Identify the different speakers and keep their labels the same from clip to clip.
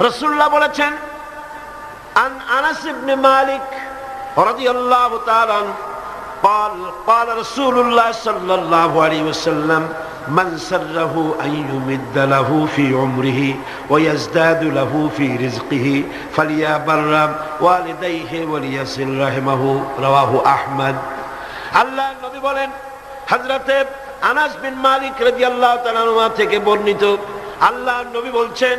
Speaker 1: রসুল্লাহ বলেছেন عن انس بن مالك رضي الله تعالى عنه قال قال رسول الله صلى الله عليه وسلم من سره ان يمد له في عمره ويزداد له في رزقه فليبر والديه وليصل رحمه رواه احمد আল্লাহ নবী বলেন হযরতে আনাস বিন মালিক রাদিয়াল্লাহু তাআলা আনহু থেকে বর্ণিত আল্লাহ নবী বলছেন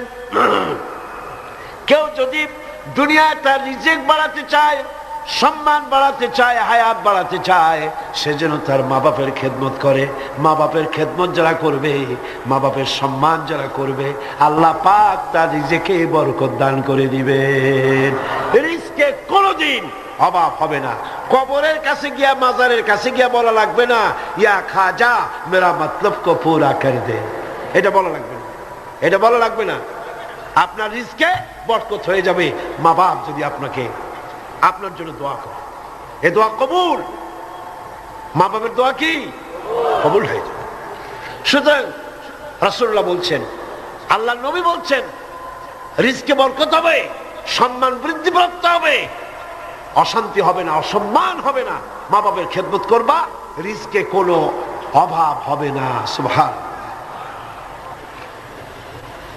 Speaker 1: কেউ যদি দুনিয়ায় তার রিজেক বাড়াতে চায়, সম্মান বাড়াতে চায়, হায়াত বাড়াতে চায়, সে যেন তার মা বাপের খেদমত করে। মা বাপের খেদমত যারা করবে মা বাপের সম্মান যারা করবে, আল্লাহ পাক তার রিজেকে বরকত দান করে দিবেন। রিজকে কোনোদিন অভাব হবে না। কবরের কাছে গিয়া, মাজারের কাছে গিয়া বলা লাগবে না, ইয়া খাজা, মেরা মতলব কো পুরা দে। এটা বলা লাগবে না। এটা বলা লাগবে না। আপনার রিস্কে বরকত হয়ে যাবে। মা বাপ যদি আপনাকে আপনার জন্য দোয়া করে, এ দোয়া কবুল। মা বাপের দোয়া কি? কবুল হয়ে যাবে। সুতরাং রাসুল্লাহ বলছেন আল্লাহ নবী বলছেন, রিস্কে বরকত হবে, সম্মান বৃদ্ধিপ্রাপ্ত হবে, অশান্তি হবে না, অসম্মান হবে না। মা বাপের খেদমত করবা, রিস্কে কোনো অভাব হবে না। সুভান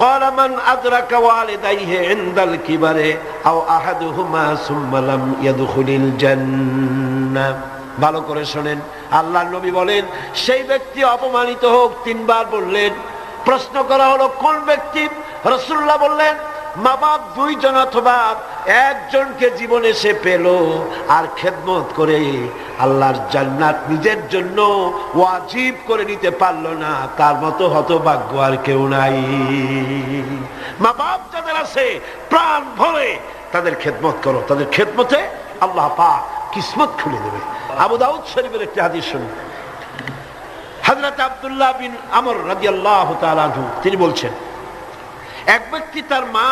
Speaker 1: قال من أدرك والديه عند الكبر أو أحدهما ثم لم يدخل الجنة ভালো করে শোনেন আল্লাহ নবী বলেন সেই ব্যক্তি অপমানিত হোক তিনবার বললেন প্রশ্ন করা হলো কোন ব্যক্তি রসুল্লাহ বললেন মা বাপ দুইজন অথবা একজনকে জীবনে সে পেল আর খেদমত করে আল্লাহর জান্নাত নিজের জন্য ওয়াজিব করে নিতে পারল না। তার মতো হতভাগ্য আর কেউ নাই। মা বাপ যাদের আছে, প্রাণ ভরে তাদের খেদমত করো। তাদের খেদমতে আল্লাহ পা কিসমত খুলে দেবে। আবু দাউদ শরীফের একটি হাদিস শুনুন। হজরত আবদুল্লাহ বিন আমর রাজি আল্লাহ তিনি বলছেন, এক ব্যক্তি তার মা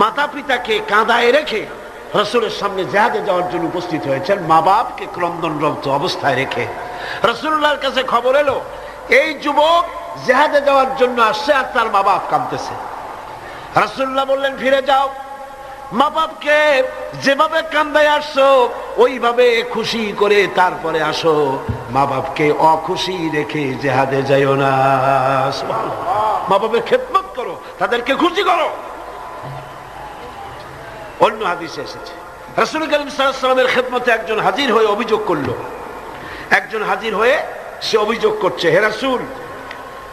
Speaker 1: মাতা পিতাকে কাঁদায় রেখে রসুলের সামনে জেহাদে যাওয়ার জন্য উপস্থিত হয়েছেন। মা বাপকে ক্রন্দনরত অবস্থায় রেখে রসুল্লাহর কাছে খবর এলো, এই যুবক জেহাদে যাওয়ার জন্য আসছে আর তার মা বাপ কাঁদতেছে। রসুল্লাহ বললেন, ফিরে যাও। মা বাপকে যেভাবে কান্দায় আসছো, ওইভাবে খুশি করে তারপরে আসো। মা বাপকে অখুশি রেখে জেহাদে যাইও না। মা বাপের খেদমত করো, তাদেরকে খুশি করো। অন্য হাদিসে এসেছে। রসুল করিম সাল্লামের খেদমতে একজন হাজির হয়ে অভিযোগ করল। একজন হাজির হয়ে সে অভিযোগ করছে, হে রাসুল,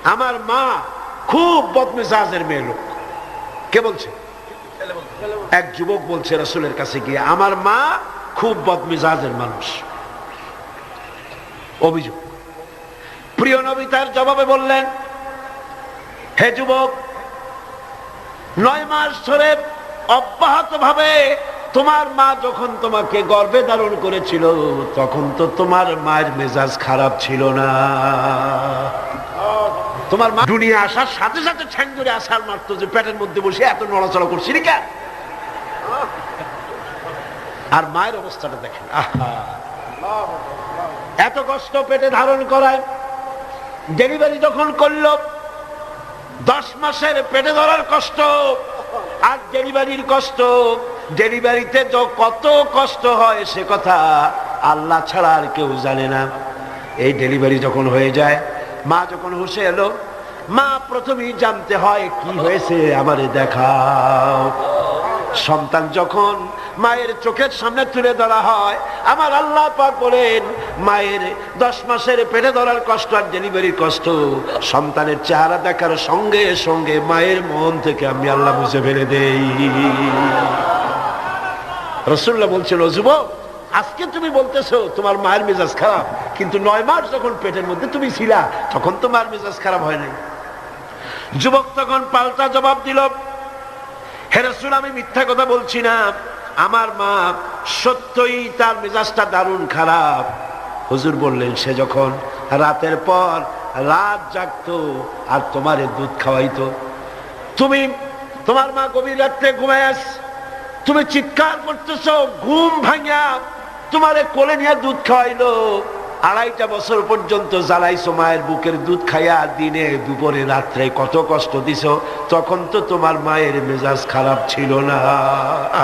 Speaker 1: আমার মা খুব বদমেজাজের মেয়ে লোক। কে বলছে? এক যুবক বলছে, রসুলের কাছে গিয়ে, আমার মা খুব বদমেজাজের মানুষ। অভিযোগ। প্রিয় নবী তার জবাবে বললেন, হে যুবক, নয় মাস ধরে অব্যাহত ভাবে তোমার মা যখন তোমাকে গর্বে ধারণ করেছিল, তখন তো তোমার মায়ের মেজাজ খারাপ ছিল না। তোমার মা দুনিয়া আসার সাথে সাথে ঠ্যাং ধরে আসার মারতো যে পেটের মধ্যে বসে এত নড়াচড়া করছি কেন আর মায়ের অবস্থাটা দেখেন এত কষ্ট পেটে ধারণ করায়, ডেলিভারি যখন করল, দশ মাসের পেটে ধরার কষ্ট আর ডেলিভারির কষ্ট, ডেলিভারিতে কত কষ্ট হয় সে কথা আল্লাহ ছাড়া আর কেউ জানে না। এই ডেলিভারি যখন হয়ে যায়, মা যখন হুসে এলো, মা, প্রথমেই জানতে হয় কি হয়েছে, আমারে দেখাও। সন্তান যখন মায়ের চোখের সামনে তুলে ধরা হয়। আমার আল্লাহ পাক বলেন, মায়ের দশ মাসের পেটে ধরার কষ্ট আর ডেলিভারির কষ্ট, সন্তানের চেহারা দেখার সঙ্গে সঙ্গে মায়ের মন থেকে আমি আল্লাহ বুঝে ফেলে দেই। রসুল্লাহ বলছিল যুবক, আজকে তুমি বলতেছো তোমার মায়ের মেজাজ খারাপ, কিন্তু নয় মাস যখন পেটের মধ্যে তুমি ছিলা, তখন তোমার মেজাজ খারাপ হয় নাই। যুবক তখন পাল্টা জবাব দিল হেরসুল আমি মিথ্যা কথা বলছি না। আমার মা সত্যই তার মেজাজটা দারুণ খারাপ। হুজুর বললেন, সে যখন রাতের পর রাত জাগতো আর তোমারে দুধ খাওয়াইতো, তুমি তোমার মা গভীর রাত্রে ঘুমায় আস, তুমি চিৎকার করতেছ, ঘুম ভাঙিয়া তোমারে কোলে নিয়ে দুধ খাওয়াইলো। আড়াইটা বছর পর্যন্ত জ্বালাইছো মায়ের বুকের দুধ খাইয়া দিনে দুপুরে রাত্রে কত কষ্ট দিছ, তখন তো তোমার মায়ের মেজাজ খারাপ ছিল না।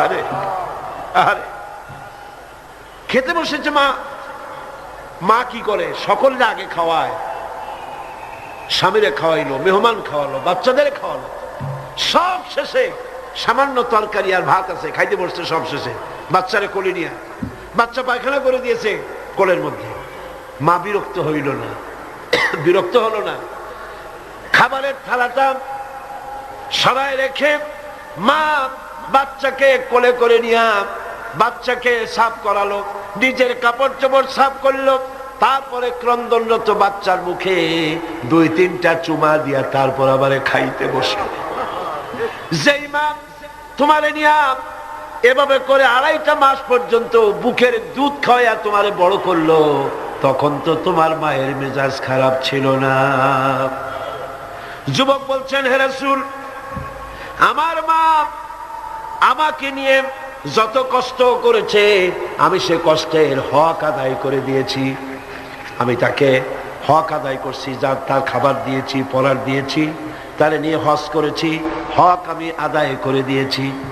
Speaker 1: আরে খেতে বসেছে মা। মা কি করে? সকলকে আগে খাওয়ায়। স্বামীরে খাওয়াইলো, মেহমান খাওয়ালো, বাচ্চাদের খাওয়ালো। সব শেষে সামান্য তরকারি আর ভাত আছে, খাইতে বসছে সব শেষে। বাচ্চারে কোলে নিয়ে, বাচ্চা পায়খানা করে দিয়েছে কোলের মধ্যে। মা বিরক্ত হইল না, বিরক্ত হলো না। খাবারের থালাটা সবাই রেখে মা বাচ্চাকে কোলে করে নিয়ে বাচ্চাকে সাফ করালো, নিজের কাপড় চোপড় সাফ করল, তারপরে ক্রন্দনরত বাচ্চার মুখে দুই তিনটা চুমা দিয়া তারপর আবার খাইতে বসল। যেই মা তোমারে এভাবে করে আড়াইটা মাস পর্যন্ত বুকের দুধ খাওয়া তোমারে বড় করল, তখন তো তোমার মায়ের মেজাজ খারাপ ছিল না। যুবক বলছেন হেরাসুল আমার মা আমাকে নিয়ে যত কষ্ট করেছে, আমি সে কষ্টের হক আদায় করে দিয়েছি। আমি তাকে হক আদায় করছি, যা তার খাবার দিয়েছি পড়ার দিয়েছি, তারে নিয়ে হজ করেছি, হক আমি আদায় করে দিয়েছি।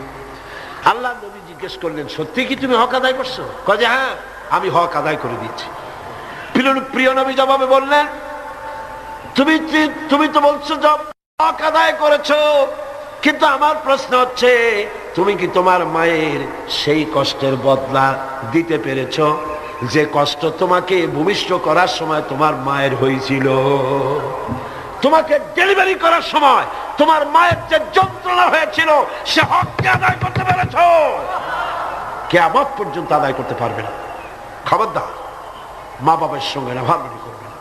Speaker 1: আল্লাহ নবী জিজ্ঞেস করলেন, সত্যি কি তুমি হক আদায় করছ? কয়ে হ্যাঁ আমি হক আদায় করে দিয়েছি। প্রিয়- নবী জবাবে বললেন, তুমি তুমি তো বলছো হক আদায় করেছ, কিন্তু আমার প্রশ্ন হচ্ছে তুমি কি তোমার মায়ের সেই কষ্টের বদলা দিতে পেরেছ? যে কষ্ট তোমাকে ভূমিষ্ঠ করার সময় তোমার মায়ের হয়েছিল। তোমাকে ডেলিভারি করার সময় তোমার মায়ের যে যন্ত্রণা হয়েছিল, সে হককে আদায় করতে পেরেছ। কেমন পর্যন্ত আদায় করতে পারবে না। খবরদার মা বাবার সঙ্গে নাফারমানি করবে না।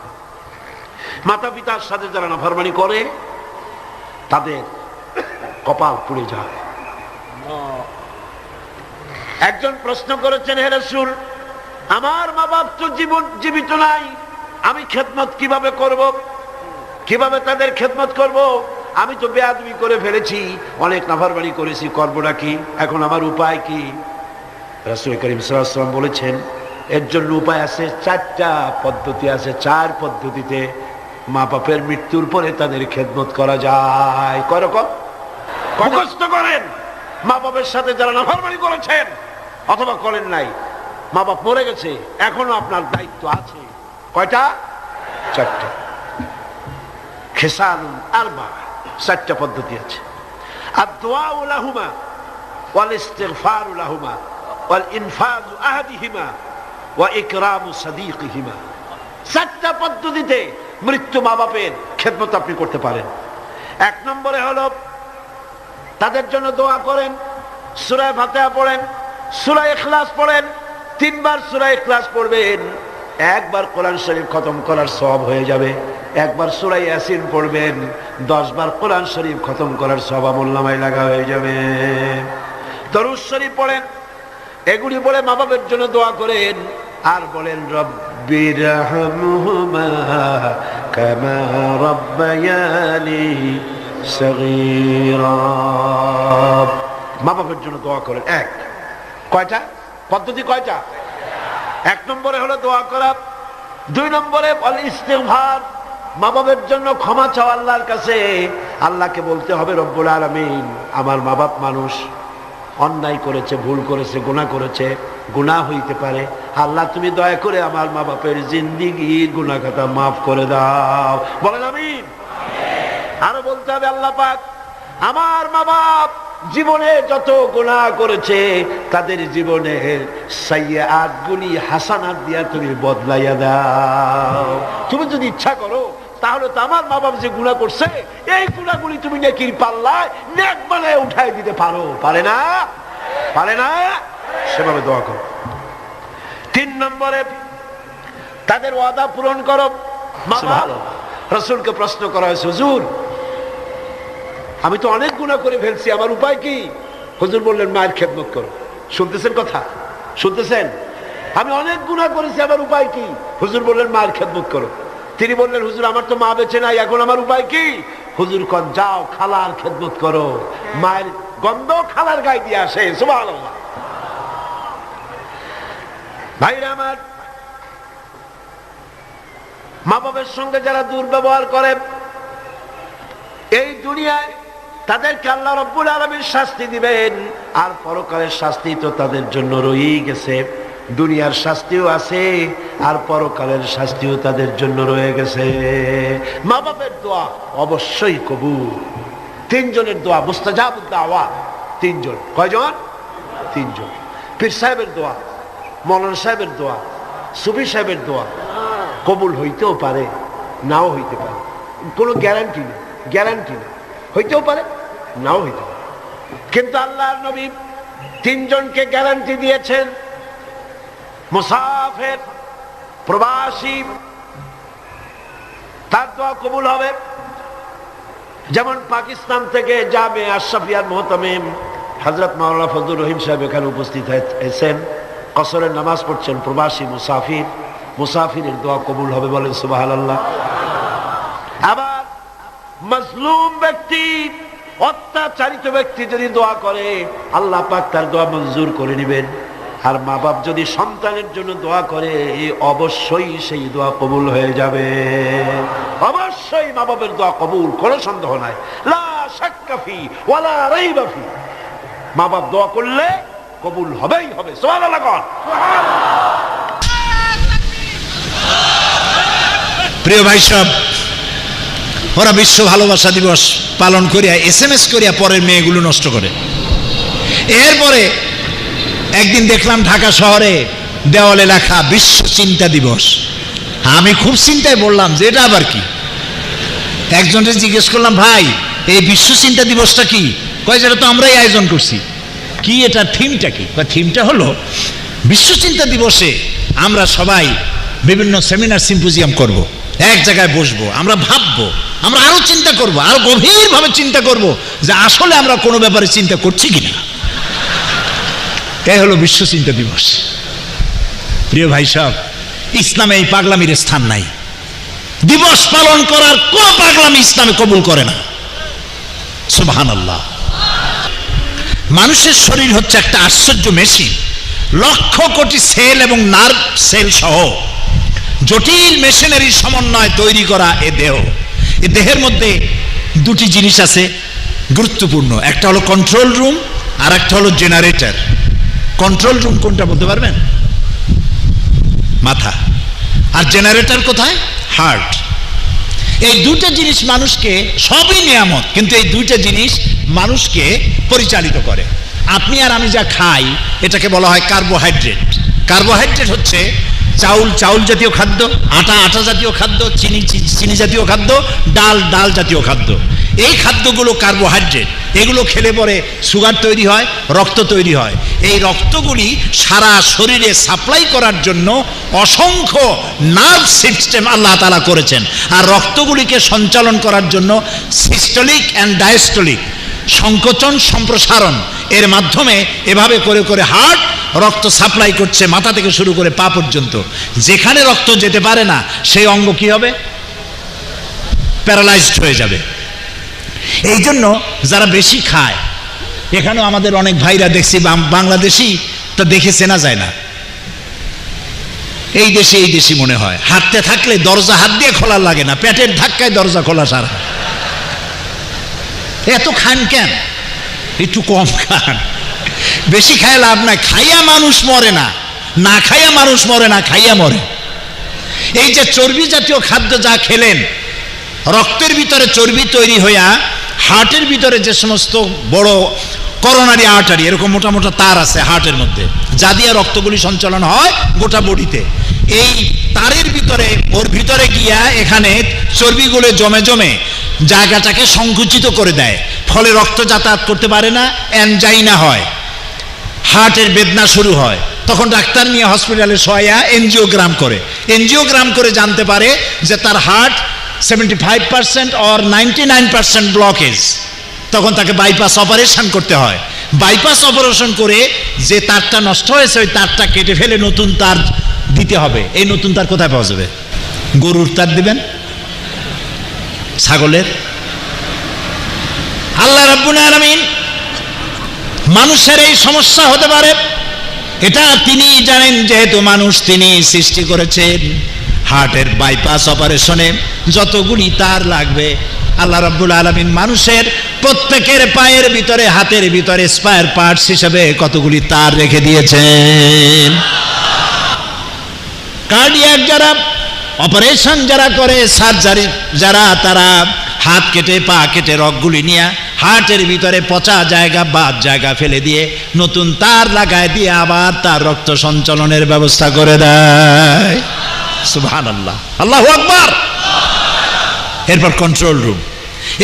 Speaker 1: মাতা পিতার সাথে যারা নাফারমানি করে, তাদের কপাল পুড়ে যায়। একজন প্রশ্ন করেছেন, হে রসুল, আমার মা বাপ তো জীবন জীবিত নাই, আমি খেদমত কীভাবে করব? কীভাবে তাদের খেদমত করব? আমি তো বেয়াদবি করে ফেলেছি, অনেক নাফারবাড়ি করেছি করবোটা কি? এখন আমার উপায় কি? রাসুল করিম সাল্লাম বলেছেন, এর জন্য উপায় আছে, চারটা পদ্ধতি আছে। চার পদ্ধতিতে মা বাপের মৃত্যুর পরে তাদের খেদমত করা যায়। করকম মুখস্থ করেন। মা বাপের সাথে যারা নাফরমানি করেছেন অথবা করেন নাই। মা বাপ মরে গেছে, এখনও আপনার দায়িত্ব আছে। কয়টা? চারটা। খেসান আরবা, চারটা পদ্ধতি আছে। আর দোয়া লাহুমা, ওয়াল ইস্তিগফার লাহুমা, ওয়াল ইনফাজ আহাদিহিমা, ওয়া ইকরামু সাদিকিহিমা। চারটা পদ্ধতিতে মৃত্যু মা বাপের খেদমত আপনি করতে পারেন। এক নম্বরে হলো, তাদের জন্য দোয়া করেন সুরায় ফাতেহা পড়েন সুরায় ইখলাস পড়েন, তিনবার সুরায় ইখলাস পড়বেন, একবার কোরআন শরীফ খতম করার সব হয়ে যাবে, একবার সুরাই ইয়াসিন পড়বেন দশ বার কোরআন শরীফ খতম করার সব আমল্লামায় লাগা হয়ে যাবে। দরুদ শরীফ পড়েন, এগুলি বলে মা বাবার জন্য দোয়া করেন, আর বলেন রব্বির মা বাবার জন্য দোয়া করেন, এক। কয়টা? পদ্ধতি কয়টা? এক নম্বরে হলো দোয়া করা, দুই নম্বরে বলে ইস্তেগফার, মা বাবার জন্য ক্ষমা চাও আল্লাহর কাছে। আল্লাহকে বলতে হবে, রব্বুল আলামিন, আমার মা বাপ মানুষ অন্যায় করেছে, ভুল করেছে, গুনাহ করেছে, গুনাহ হইতে পারে। আল্লাহ, তুমি দয়া করে আমার মা বাপের গুনাহ খাতা মাফ করে দাও। বলেন আমিন। আরও বলতে হবে, আল্লাহ পাক আমার মা বাপ জীবনে যত গুনাহ করেছে তাদের জীবনের সাইয়াত গুলি হাসানাত দিয়া তুমি বদলাইয়া দাও। তুমি যদি ইচ্ছা করো তাহলে তো আমার মা বাপ যে গুণা করছে এই গুণাগুলি তুমি নেকির পাল্লায় নেক বানায় উঠাই দিতে পারো। পারে না? পারে না? সেভাবে দোয়া করো। তিন নম্বরে তাদের ওয়াদা পূরণ করো। রসুলকে প্রশ্ন করা হয়েছে হুজুর আমি তো অনেক গুণা করে ফেলছি, আমার উপায় কি? হজুর বললেন, মায়ের খেদমত করো। শুনতেছেন কথা? শুনতেছেন? আমি অনেক গুণা করেছি, আমার উপায় কি? হুজুর বললেন, মায়ের খেদমত করো। তিনি বললেন, হুজুর, আমার তো মা বেঁচে নাই, এখন আমার উপায় কি? হুজুর কন, যাও, খালার খেদমত করো। মায়ের গন্ধ খালার গায়ে দিয়ে আসে, সুবহানাল্লাহ। ভাইরা আমার মা বাবার সঙ্গে যারা দুর্ব্যবহার করে, এই দুনিয়ায় তাদেরকে আল্লাহ রব্বুল আলমীর শাস্তি দিবেন। আর পরকালের শাস্তি তো তাদের জন্য রয়েই গেছে। দুনিয়ার শাস্তিও আছে, আর পরকালের শাস্তিও তাদের জন্য রয়ে গেছে। মা বাপের দোয়া অবশ্যই কবুল। তিনজনের দোয়া মুস্তাজাবুদ্দাওয়া তিনজন। কয়জন? তিনজন। পীর সাহেবের দোয়া, মৌলানা সাহেবের দোয়া, সুফি সাহেবের দোয়া। কবুল হইতেও পারে, নাও হইতে পারে। কোনো গ্যারান্টি নেই গ্যারান্টি নেই। হইতেও পারে। নাও হইতে কিন্তু আল্লাহর নবী তিনজনকে গ্যারান্টি দিয়েছেন, মুসাফের প্রবাসী, তার দোয়া কবুল হবে। যেমন পাকিস্তান থেকে যাবে আশরাফিয়ার মোহতামিম হজরত মাওলানা ফজলুর রহিম সাহেব এখানে উপস্থিত হয়েছেন। কসরের নামাজ পড়ছেন প্রবাসী মুসাফির। মুসাফিরের দোয়া কবুল হবে বলেন সুবাহ আবার মজলুম ব্যক্তি অত্যাচারিত ব্যক্তি যদি দোয়া করে, আল্লাহ পাক তার দোয়া মঞ্জুর করে নেবেন। আর মা বাপ যদি সন্তানের জন্য দোয়া করে অবশ্যই সেই দোয়া কবুল হয়ে যাবে। অবশ্যই মা বাপের দোয়া কবুল, কোনো সন্দেহ নাই। লা শাক্কাফি ওয়ালা মা বাপ দোয়া করলে কবুল হবেই হবে।
Speaker 2: প্রিয় ভাই সব ওরা বিশ্ব ভালোবাসা দিবস পালন করিয়া এস এম এস করিয়া পরের মেয়েগুলো নষ্ট করে। এরপরে একদিন দেখলাম ঢাকা শহরে দেওয়ালে লেখা বিশ্ব চিন্তা দিবস। আমি খুব চিন্তায় বললাম যে এটা আবার কি? একজনকে জিজ্ঞেস করলাম, ভাই, এই বিশ্ব চিন্তা দিবসটা কি? কয়, যেটা তো আমরাই আয়োজন করছি। কি এটা? থিমটা কি? থিমটা হলো বিশ্ব চিন্তা দিবসে আমরা সবাই বিভিন্ন সেমিনার সিম্পোজিয়াম করব। এক জায়গায় বসবো, আমরা ভাববো আমরা আরও চিন্তা করব, আরও গভীরভাবে চিন্তা করব যে আসলে আমরা কোনো ব্যাপারে চিন্তা করছি কিনা। এই হলো বিশ্ব চিন্তা দিবস। প্রিয় ভাই সব ইসলামে এই পাগলামির স্থান নাই। দিবস পালন করার কোন পাগলামি ইসলামে কবুল করে না। সুবহান আল্লাহ মানুষের শরীর হচ্ছে একটা আশ্চর্য মেশিন। লক্ষ কোটি সেল এবং নার্ভ সেল সহ জটিল মেশিনারি সমন্বয় তৈরি করা এ দেহ। এ দেহের মধ্যে দুটি জিনিস আছে গুরুত্বপূর্ণ। একটা হলো কন্ট্রোল রুম আর একটা হলো জেনারেটর কন্ট্রোল রুম কোনটা বলতে পারবেন? মাথা। আর জেনারেটর কোথায়? হার্ট এই দুইটা জিনিস মানুষকে, সবই নিয়ামত, কিন্তু এই দুইটা জিনিস মানুষকে পরিচালিত করে। আপনি আর আমি যা খাই, এটাকে বলা হয় কার্বোহাইড্রেট কার্বোহাইড্রেট হচ্ছে চাউল চাউল জাতীয় খাদ্য, আটা আটা জাতীয় খাদ্য, চিনি চিনি জাতীয় খাদ্য, ডাল ডাল জাতীয় খাদ্য। এই খাদ্যগুলো কার্বোহাইড্রেট এগুলো খেলে পরে সুগার তৈরি হয়, রক্ত তৈরি হয়। এই রক্তগুলি সারা শরীরে সাপ্লাই করার জন্য অসংখ্য নার্ভ সিস্টেম আল্লাহ তালা করেছেন। আর রক্তগুলিকে সঞ্চালন করার জন্য সিস্টলিক অ্যান্ড ডায়াস্টলিক সংকোচন সম্প্রসারণ। এর মাধ্যমে এভাবে করে করে হার্ট, রক্ত সাপ্লাই করছে মাথা থেকে শুরু করে পা পর্যন্ত। যেখানে রক্ত যেতে পারে না, সেই অঙ্গ কি হবে? প্যারালাইজড হয়ে যাবে। এই জন্য যারা বেশি খায়, এখানেও আমাদের অনেক ভাইরা দেখছি বাংলাদেশি তা দেখে চেনা যায় না। এই দেশে এই দেশি মনে হয়। হাঁটতে থাকলে দরজা হাত দিয়ে খোলা লাগে না, পেটের ধাক্কায় দরজা খোলা সারা। এত খান কেন? একটু কম খান। বেশি খায় লাভ নাই। খাইয়া মানুষ মরে না। না খাইয়া মানুষ মরে না, খাইয়া মরে। এই যে চর্বি জাতীয় খাদ্য যা খেলেন, রক্তের ভিতরে চর্বি তৈরি হইয়া, হার্টের ভিতরে যে সমস্ত বড় করোনারি আর্টারি, এরকম মোটা মোটা তার আছে হার্টের মধ্যে, যা দিয়ে রক্তগুলি সঞ্চালন হয় গোটা বডিতে। এই তারের ভিতরে, ওর ভিতরে গিয়া এখানে চর্বিগুলো জমে জমে জায়গাটাকে সংকুচিত করে দেয়। ফলে রক্ত যাতায়াত করতে পারে না অ্যানজাইনা হয়, হার্টের বেদনা শুরু হয়। তখন ডাক্তার নিয়ে হসপিটালে শোয়া এনজিওগ্রাম করে। এনজিওগ্রাম করে জানতে পারে যে তার heart seventy five percent or ninety nine percent blockage. তখন তাকে বাইপাস অপারেশন করতে হয়। বাইপাস অপারেশন করে যে তারটা নষ্ট হয়েছে, ওই তারটা কেটে ফেলে নতুন তার দিতে হবে। এই নতুন তার কোথায় পাওয়া যাবে? গরুর তার দিবেন? ছাগলের? আল্লাহ আলামিন মানুষের এই সমস্যা হতে পারে। এটা তিনি জানেন, যেহেতু মানুষ তিনি সৃষ্টি করেছেন হার্টের বাইপাস অপারেশনে। যতগুলি তার লাগবে, আল্লাহ রাব্বুল আলামিন মানুষের প্রত্যেকের পায়ের ভিতরে, হাতের ভিতরে স্পায়ার পার্টস হিসেবে কতগুলি তার রেখে দিয়েছেন। কার্ডিয়াক যারা অপারেশন যারা করে সার্জারি যারা, তারা হাত কেটে, পা কেটে রগগুলি নিয়ে হার্টের ভিতরে পচা জায়গা, বাদ জায়গা ফেলে দিয়ে নতুন তার লাগায় দিয়ে আবার তার রক্ত সঞ্চালনের ব্যবস্থা করে দেয়। সুবহান আল্লাহ আল্লাহ আকবার। এরপর কন্ট্রোল রুম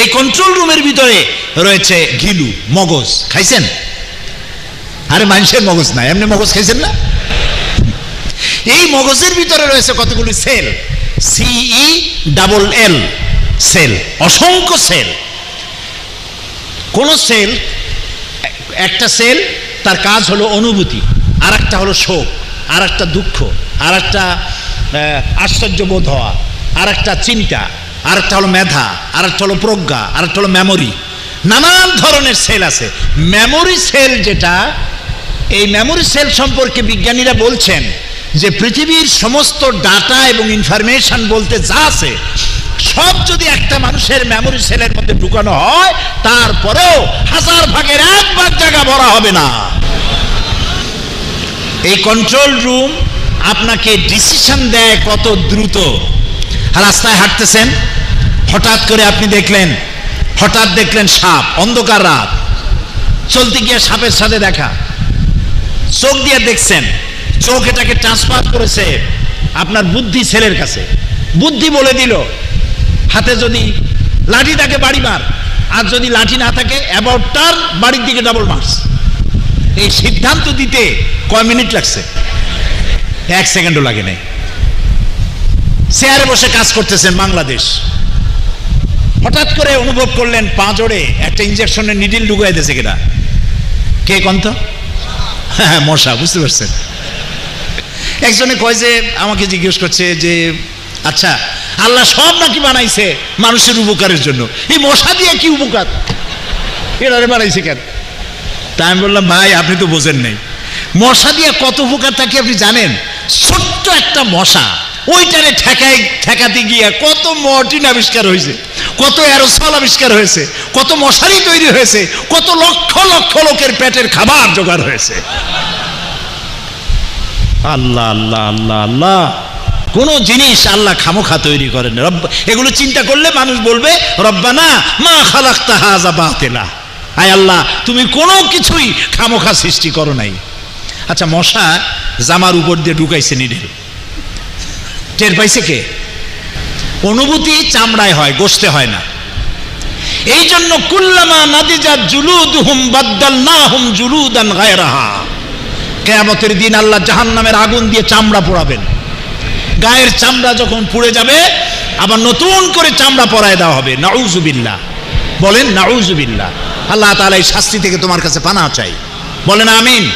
Speaker 2: এই কন্ট্রোল রুমের ভিতরে রয়েছে ঘিলু, মগজ। খাইছেন? আরে মানুষের মগজ না এমনি মগজ খাইছেন না? এই মগজের ভিতরে রয়েছে কতগুলি cell? C E double L cell, অসংখ্য সেল। কোন সেল, একটা সেল, তার কাজ হলো অনুভূতি আর একটা হলো শোক আর একটা দুঃখ আর একটা আশ্চর্য বোধ হওয়া আর একটা চিন্তা আর একটা হলো মেধা আর একটা হলো প্রজ্ঞা আর একটা হলো মেমোরি নানান ধরনের সেল আছে। মেমোরি সেল যেটা, এই মেমোরি সেল সম্পর্কে বিজ্ঞানীরা বলছেন যে পৃথিবীর সমস্ত ডাটা এবং ইনফরমেশন বলতে যা আছে, সব যদি একটা মানুষের মেমোরি সেলের মধ্যে ঢুকানো হয়, তারপরেও হাজার ভাগের এক ভাগ জায়গা ভরা হবে না। এই কন্ট্রোল রুম আপনাকে ডিসিশন দেয় কত দ্রুত। রাস্তায় হাঁটতেছেন, হঠাৎ করে আপনি দেখলেন, হঠাৎ দেখলেন সাপ, অন্ধকার রাত। চলতে গিয়ে সাপের সাথে দেখা। চোখ দিয়ে দেখছেন চোখ এটাকে ট্রান্সফার করেছে আপনার বুদ্ধি ছেলের কাছে। বুদ্ধি বলে দিল, হাতে যদি লাঠি থাকে বাড়ি মার, আর যদি লাঠি না থাকে অ্যাবাউট টার বাড়ির দিকে ডাবল মার্স এই সিদ্ধান্ত দিতে কয় মিনিট লাগছে? এক সেকেন্ডও লাগে নাই। চেয়ারে বসে কাজ করতেছেন বাংলাদেশ। হঠাৎ করে অনুভব করলেন পাঁচড়ে একটা ইঞ্জেকশনের নিডিল ঢুকাই দিয়েছে কিনা? কে কন্ত? হ্যাঁ মশা, বুঝতে পারছেন। একজনে কয় যে, আমাকে জিজ্ঞেস করছে যে আচ্ছা আল্লাহ সব নাকি বানাইছে মানুষের উপকারের জন্য? এই মশা দিয়ে কি উপকার? এরারে বানাইছে কেন? তা আমি বললাম, ভাই, আপনি তো বোঝেন নাই। মশা দিয়ে কত উপকার থাকে আপনি জানেন? ছোট্ট একটা মশা, ওইটারে ঠেকাই ঠেকাতে গিয়া কত মর্টিন আবিষ্কার হয়েছে কত অ্যারোসল আবিষ্কার হয়েছে, কত মশারি তৈরি হয়েছে, কত লক্ষ লক্ষ লোকের পেটের খাবার জোগাড় হয়েছে। আল্লাহ আল্লাহ আল্লাহ আল্লাহ। কোন জিনিস আল্লাহ খামোখা তৈরি করেন রব্ব এগুলো চিন্তা করলে মানুষ বলবে, রব্বানা, মা খালাক্তা হাজা বাতেলা। আয় আল্লাহ, তুমি কোনো কিছুই খামোখা সৃষ্টি করো নাই। আচ্ছা মশা জামার উপর দিয়ে ঢুকাইছে নিডেল। টের পাইছে কে? অনুভূতি চামড়ায় হয়, গোস্তে হয় না। এই জন্য কুল্লামা নাদিজা জুলুদ হুম বাদ্দাল না হুম জুলুদান গায়রাহা। কেয়ামতের দিন আল্লাহ জাহান নামের আগুন দিয়ে চামড়া পোড়াবেন। গায়ের চামড়া যখন পুড়ে যাবে, আবার নতুন করে চামড়া পরায় দেওয়া হবে। নাউজুবিল্লাহ। বলেন, নাউজুবিল্লাহ। আল্লাহ তাআলা এই শাস্তি থেকে তোমার কাছে পানা চাই। বলেন, আমিন।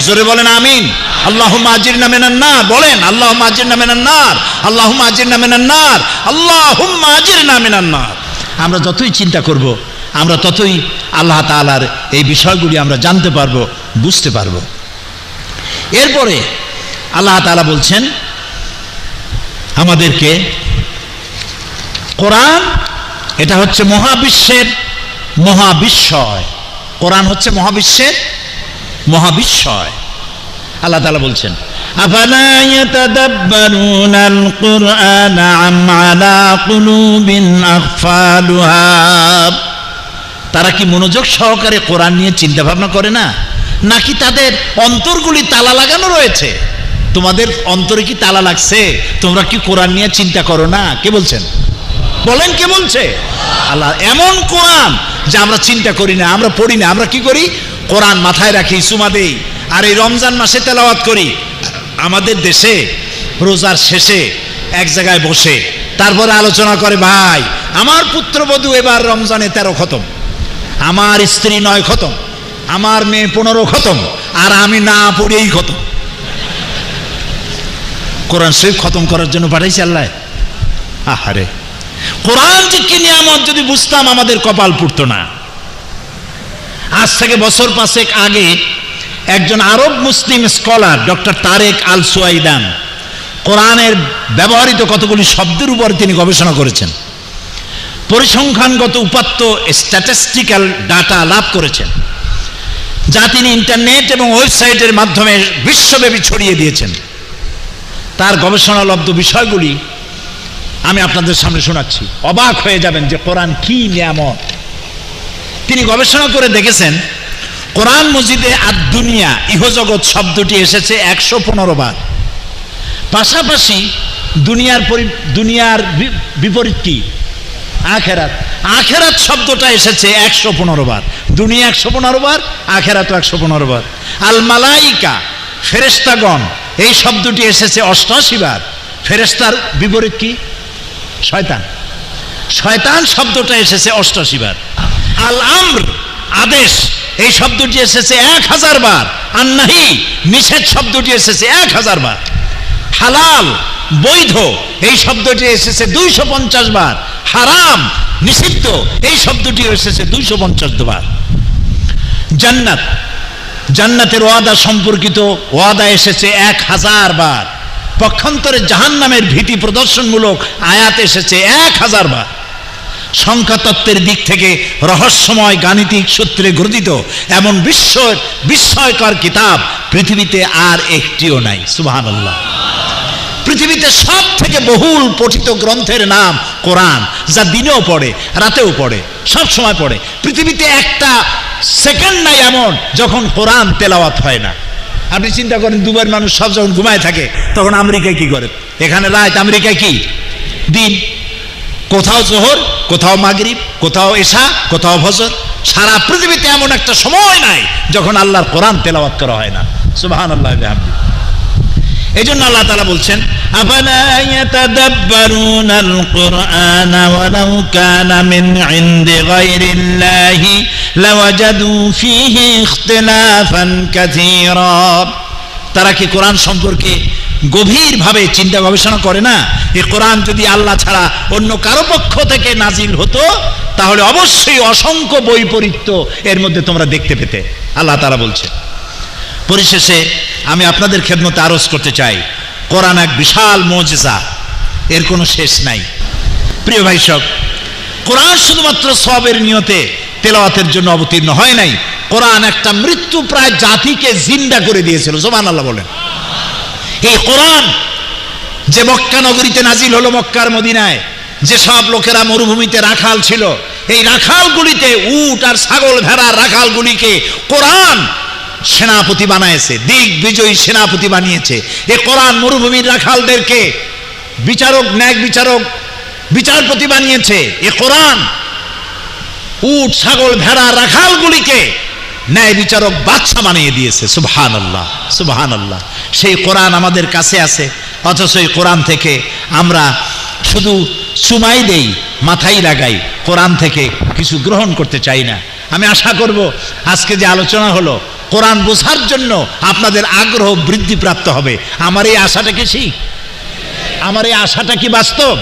Speaker 2: জোরে বলেন, আমিন। আল্লাহ আজির নামেনার নার। বলেন আল্লাহ আজির নামেনার নার। আল্লাহ আজির নামেনার নার। আল্লাহ আজির নামেনার নার। আমরা যতই চিন্তা করব, আমরা ততই আল্লাহ তাআলার এই বিষয়গুলি আমরা জানতে পারব, বুঝতে পারব। এরপরে আল্লাহ তালা বলছেন, আমাদেরকে কোরআন, এটা হচ্ছে মহাবিশ্বের মহাবিশ্বয়। কোরআন হচ্ছে মহাবিশ্বের মহাবিশ্বয়। আল্লাহ তালা বলছেন তারা কি মনোযোগ সহকারে কোরআন নিয়ে চিন্তা ভাবনা করে না? নাকি তাদের অন্তরগুলি তালা লাগানো রয়েছে? তোমাদের অন্তরে কি তালা লাগছে? তোমরা কি কোরআন নিয়ে চিন্তা করো না? কে বলছেন? বলেন কে বলছে? আল্লাহ, এমন কোরআন যে আমরা চিন্তা করি না, আমরা পড়ি না। আমরা কি করি? কোরআন মাথায় রাখি, সুমা দেই, আর এই রমজান মাসে তেলাওয়াত করি। আমাদের দেশে রোজার শেষে এক জায়গায় বসে, তারপরে আলোচনা করে, ভাই, আমার পুত্রবধূ এবার রমজানে তেরো খতম, আমার স্ত্রী নয় খতম। আমার মেয়ে পনেরো খতম, আর আমি না পড়েই খতম। কোরআন শরীফ খতম করার জন্য পাঠাইছে আল্লাহ। আহারে। কোরআন যে কি নিয়ামত যদি বুঝতাম, আমাদের কপাল পুড়তো না। আজ থেকে বছর পাঁচেক আগে একজন আরব মুসলিম scholar, doctor Tareq Al Suwaidan, কোরআনের ব্যবহৃত কতগুলি শব্দের উপর তিনি গবেষণা করেছেন। পরিসংখ্যানগত উপাত্ত স্ট্যাটিস্টিক্যাল ডাটা লাভ করেছেন। যা তিনি ইন্টারনেট এবং ওয়েবসাইটের মাধ্যমে বিশ্বব্যাপী ছড়িয়ে দিয়েছেন। তার গবেষণালব্ধ বিষয়গুলি আমি আপনাদের সামনে শোনাচ্ছি। অবাক হয়ে যাবেন যে কোরআন কি নিয়ামত। তিনি গবেষণা করে দেখেছেন, কোরআন মসজিদে আর দুনিয়া ইহজগৎ শব্দটি এসেছে একশো পনেরো বার। পাশাপাশি দুনিয়ার পরি- দুনিয়ার বিপরীত কি? আখেরাত। আখেরাত শব্দটা এসেছে একশো পনেরো বার। দুনিয়া একশো পনেরো বার আখেরাত একশো পনেরো বার। আল মালাইকা ফেরেস্তাগণ এই শব্দটি এসেছে অষ্টআশি বার। ফেরেস্তার বিপরীত কি? শয়তান। শয়তান শব্দটা এসেছে অষ্টাশি বার। আল আমর, আদেশ, এই শব্দটি এসেছে এক হাজার বার। আর নাহি, নিষেধ শব্দটি এসেছে এক হাজার বার। হালাল, বৈধ, এই শব্দটি এসেছে দুইশো পঞ্চাশ বার। হারাম, নিষিদ্ধ। এই শব্দটি এসেছে দুইশো পঞ্চাশ বার জান্নাত। জান্নাতের ওয়াদা সম্পর্কিত ওয়াদা এসেছে এক হাজার বার। পক্ষান্তরে জাহান্নামের ভীতি প্রদর্শনমূলক আয়াত এসেছে এক হাজার বার। সংখ্যাতত্ত্বের দিক থেকে রহস্যময় গাণিতিক সূত্রে গ্রথিত এমন বিশ্ব বিস্ময়কর কিতাব পৃথিবীতে আর একটিও নাই। আল্লাহ পৃথিবীতে সব থেকে বহুল পঠিত গ্রন্থের নাম কোরআন, যা দিনেও পড়ে, রাতেও পড়ে সব সময় পড়ে। পৃথিবীতে একটা সেকেন্ড নাই এমন যখন কোরআন তেলাওয়াত হয় না। আপনি চিন্তা করেন দুবার মানুষ সব যখন ঘুমায় থাকে, তখন আমেরিকায় কি করে? এখানে রাত, আমেরিকায় কি? দিন। কোথাও জোহর, কোথাও মাগরিব, কোথাও এশা, কোথাও ফজর। সারা পৃথিবীতে এমন একটা সময় নাই যখন আল্লাহর কোরআন তেলাওয়াত করা হয় না। সুবাহান আল্লাহ এই জন্য আল্লাহ তালা বলছেন
Speaker 3: أفلا يتدبرون القرآن ولو كان من عند غير الله لوجدوا فيه اختلافا كثيرا
Speaker 2: তারা কি কোরআন সম্পর্কে গভীরভাবে চিন্তা গবেষণা করে না এই কোরআন যদি আল্লাহ ছাড়া অন্য কারো পক্ষ থেকে নাজিল হতো তাহলে অবশ্যই অসংখ্য বৈপরীত্য এর মধ্যে তোমরা দেখতে পেতে আল্লাহ তারা বলছে পরিশেষে আমি আপনাদের খেদমতে আরজ করতে চাই কোরআন এক বিশাল মজেজা। এর কোনো শেষ নাই। প্রিয় ভাই সব, কোরআন শুধুমাত্র সবের নিয়তে তেলাওয়াতের জন্য অবতীর্ণ হয় নাই। কোরআন একটা মৃত্যু প্রায় জাতিকে জিন্দা করে দিয়েছিল। সোমান আল্লাহ বলেন। এই কোরআন যে মক্কা নগরীতে নাজিল হলো মক্কার মদিনায়, যে সব লোকেরা মরুভূমিতে রাখাল ছিল, এই রাখালগুলিতে উট আর ছাগল ভেড়ার রাখালগুলিকে কোরআন সেনাপতি বানাইছে, দিক বিজয়ী সেনাপতি বানিয়েছে। এ কোরআন মরুভূমির রাখালদেরকে বিচারক ন্যায় বিচারক, বিচারপতি বানিয়েছে। এ কোরআন উট, ছাগল, ভেড়া, রাখালগুলিকে ন্যায় বিচারক বাচ্চা বানিয়ে দিয়েছে। সুবহান আল্লাহ সুবহান আল্লাহ সেই কোরআন আমাদের কাছে আছে, অথচ এই কোরআন থেকে আমরা শুধু সুমাই দেই, মাথায় লাগাই, কোরআন থেকে কিছু গ্রহণ করতে চাই না। আমি আশা করব, আজকে যে আলোচনা হলো কোরআন বোঝার জন্য আপনাদের আগ্রহ বৃদ্ধিপ্রাপ্ত হবে। আমার এই আশাটা কি ঠিক? আমার এই আশাটা কি বাস্তব?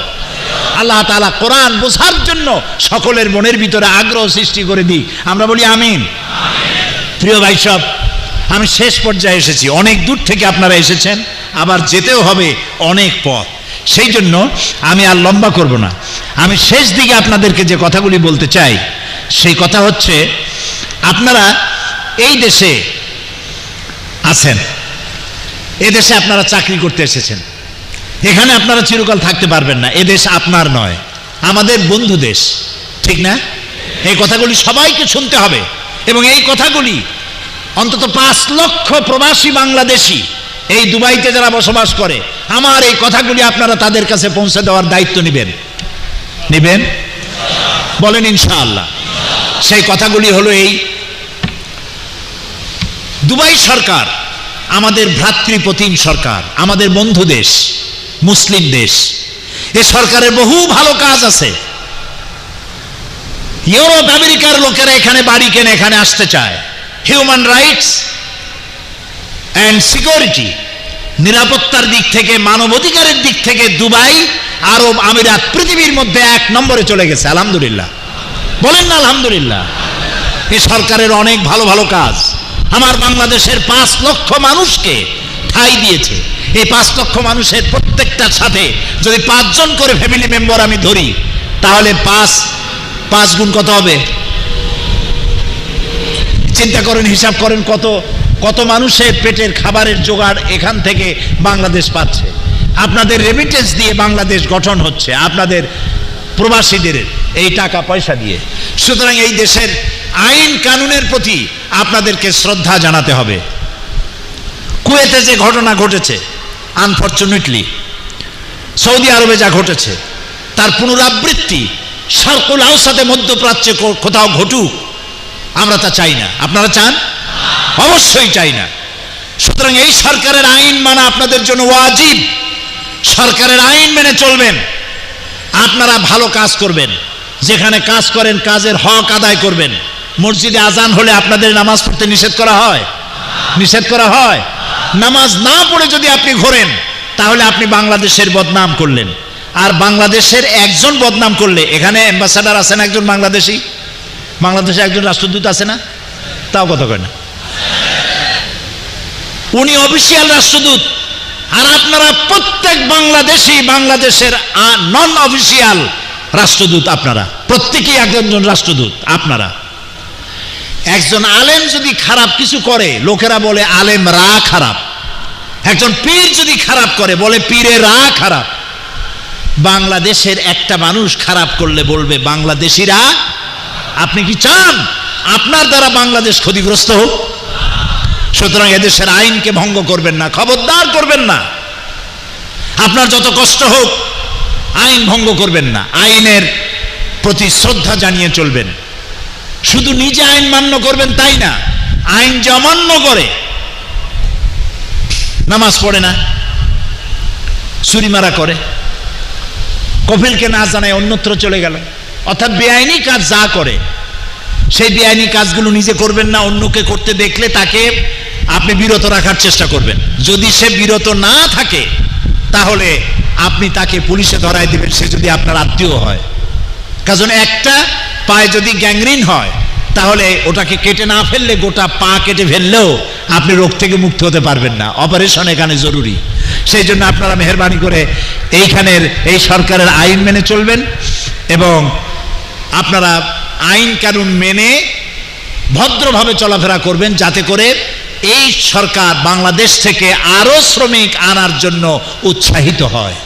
Speaker 2: আল্লাহ তালা কোরআন বোঝার জন্য সকলের মনের ভিতরে আগ্রহ সৃষ্টি করে দিই আমরা বলি আমিন। প্রিয় ভাই সব, আমি শেষ পর্যায়ে এসেছি। অনেক দূর থেকে আপনারা এসেছেন, আবার যেতেও হবে অনেক পথ। সেই জন্য আমি আর লম্বা করব না। আমি শেষ দিকে আপনাদেরকে যে কথাগুলি বলতে চাই, সেই কথা হচ্ছে, আপনারা এই দেশে আছেন। এ দেশে আপনারা চাকরি করতে এসেছেন। এখানে আপনারা চিরকাল থাকতে পারবেন না। এ দেশ আপনার নয়। আমাদের বন্ধু দেশ। ঠিক না? এই কথাগুলি সবাইকে শুনতে হবে। এবং এই কথাগুলি অন্তত পাঁচ লক্ষ প্রবাসী বাংলাদেশি এই দুবাইতে যারা বসবাস করে, আমার এই কথাগুলি আপনারা তাদের কাছে পৌঁছে দেওয়ার দায়িত্ব নেবেন। নেবেন? বলেন ইনশাআল্লাহ। সেই কথাগুলি হলো এই দুবাই সরকার, আমাদের ভ্রাতৃপ্রতিম সরকার, আমাদের বন্ধু দেশ, মুসলিম দেশ। এ সরকারের বহু ভালো কাজ আছে। ইউরোপ, আমেরিকার লোকেরা এখানে বাড়ি কেনে, এখানে আসতে চায়। হিউম্যান রাইটস অ্যান্ড সিকিউরিটি নিরাপত্তার দিক থেকে, মানবাধিকারের দিক থেকে দুবাই, আরব আমিরাত পৃথিবীর মধ্যে এক নম্বরে চলে গেছে, আলহামদুলিল্লাহ। বলেন না আলহামদুলিল্লাহ। এ সরকারের অনেক ভালো ভালো কাজ। আমার বাংলাদেশের পাঁচ লক্ষ মানুষকে ঠাই দিয়েছে। এই পাঁচ লক্ষ মানুষের প্রত্যেকটার সাথে যদি পাঁচজন করে ফ্যামিলি মেম্বার আমি ধরি, তাহলে পাঁচ পাঁচ গুণ কত হবে? চিন্তা করেন, হিসাব করেন কত কত মানুষের পেটের খাবারের জোগাড় এখান থেকে বাংলাদেশ পাচ্ছে। আপনাদের রেমিটেন্স দিয়ে বাংলাদেশ গঠন হচ্ছে, আপনাদের প্রবাসীদের এই টাকা পয়সা দিয়ে। সুতরাং এই দেশের আইন কানুনের প্রতি আপনাদেরকে শ্রদ্ধা জানাতে হবে। কুয়েতে যে ঘটনা ঘটেছে আনফর্চুনেটলি সৌদি আরবে যা ঘটেছে, তার পুনরাবৃত্তি সার্কুল আউসাতে মধ্যপ্রাচ্যে কোথাও ঘটুক, আমরা তা চাই না। আপনারা চান? অবশ্যই চাই না। সুতরাং এই সরকারের আইন মানা আপনাদের জন্য ওয়াজিব। সরকারের আইন মেনে চলবেন। আপনারা ভালো কাজ করবেন। যেখানে কাজ করেন, কাজের হক আদায় করবেন। মসজিদে আজান হলে আপনাদের নামাজ পড়তে নিষেধ করা হয়? নিষেধ করা হয়? নামাজ না পড়ে যদি আপনি ঘোরেন, তাহলে আপনি বাংলাদেশের বদনাম করলেন। আর বাংলাদেশের একজন বদনাম করলে, এখানে অ্যাম্বাসাডার আছেন একজন বাংলাদেশি? বাংলাদেশে একজন রাষ্ট্রদূত আছে না? তাও কথা কয় না। উনি অফিসিয়াল রাষ্ট্রদূত। আর আপনারা প্রত্যেক বাংলাদেশি, বাংলাদেশের নন অফিসিয়াল রাষ্ট্রদূত আপনারা। প্রত্যেকেই একজন রাষ্ট্রদূত আপনারা। একজন আলেম যদি খারাপ কিছু করে, লোকেরা বলে আলেম রা খারাপ। একজন পীর যদি খারাপ করে, বলে পীরে রা খারাপ। বাংলাদেশের একটা মানুষ খারাপ করলে বলবে, বাংলাদেশিরা, আপনি কি চান? আপনার দ্বারা বাংলাদেশ ক্ষতিগ্রস্ত হোক। সুতরাং এদেশের আইনকে ভঙ্গ করবেন না, খবরদার করবেন না। আপনার যত কষ্ট হোক, আইন ভঙ্গ করবেন না। আইনের প্রতি শ্রদ্ধা জানিয়ে চলবেন। শুধু নিজে আইন মান্য করবেন তাই না? আইন জমান্য করে, নামাজ পড়ে না, চুরি মারা করে, কফিলকে না জানায় অন্যত্র চলে গেল। অর্থাৎ বেআইনি কাজ যা করে, সেই বেআইনি কাজগুলো নিজে করবেন না, অন্যকে করতে দেখলে তাকে আপনি বিরত রাখার চেষ্টা করবেন। যদি সে বিরত না থাকে, তাহলে আপনি তাকে পুলিশে ধরায় দিবেন, সে যদি আপনার আত্মীয় হয়। কারণ একটা পায়ে যদি গ্যাংরিন হয়, তাহলে ওটাকে কেটে না ফেললে গোটা পা কেটে ফেললেও আপনি রোগ থেকে মুক্ত হতে পারবেন না। অপারেশন এখানে জরুরি। সেই জন্য আপনারা মেহরবানি করে এইখানের, এই সরকারের আইন মেনে চলবেন এবং আপনারা আইন কানুন মেনে ভদ্রভাবে চলাফেরা করবেন যাতে করে এই সরকার বাংলাদেশ থেকে আরও শ্রমিক আনার জন্য উৎসাহিত হয়।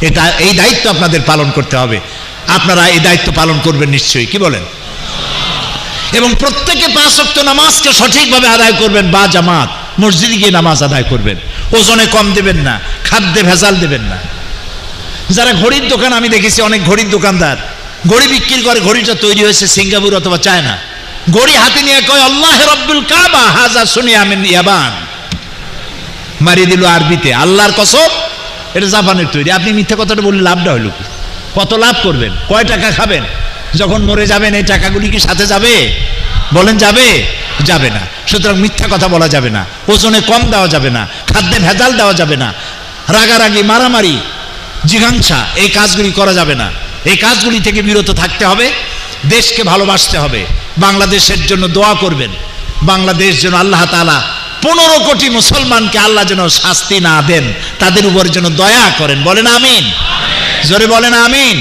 Speaker 2: এটা, এই দায়িত্ব আপনাদের পালন করতে হবে। আপনারা এই দায়িত্ব পালন করবেন নিশ্চয়ই। কি বলেন? এবং প্রত্যেকে পাঁচ ওয়াক্ত নামাজকে সঠিকভাবে আদায় করবেন বা জামাত। মসজিদে গিয়ে নামাজ আদায় করবেন। ওজনে কম দেবেন না, খাদ্যে ভেজাল দেবেন না। যারা ঘড়ির দোকান, আমি দেখেছি অনেক ঘড়ির দোকানদার। ঘড়ি বিক্রি করে ঘড়িটা তৈরি হয়েছে সিঙ্গাপুর অথবা চায়না। ঘড়ি হাতে নিয়ে কয়, আল্লাহ রব্বুল কাবা, হাজা শুনি আমিন ইয়াবান। মারিয়ে দিল আরবিতে, আল্লাহর কসম, এটা জাপানের তৈরি। আপনি মিথ্যা কথাটা বললে লাভটা হইল কি? কত লাভ করবেন? কয় টাকা খাবেন? যখন মরে যাবেন, এই টাকাগুলি কি সাথে যাবে? বলেন, যাবে? যাবে না। সুতরাং মিথ্যা কথা বলা যাবে না। ওজনে কম দেওয়া যাবে না। খাদ্যে ভেজাল দেওয়া যাবে না। রাগারাগি, মারামারি, জিঘাংসা, এই কাজগুলি করা যাবে না। এই কাজগুলি থেকে বিরত থাকতে হবে। দেশকে ভালোবাসতে হবে। বাংলাদেশের জন্য দোয়া করবেন। বাংলাদেশ যেন আল্লাহ তালা পনেরো কোটি মুসলমানকে আল্লাহ যেন শাস্তি না দেন, তাদের উপর যেন দয়া করেন। বলেন, আমিন। জোরে বলেন আমিন।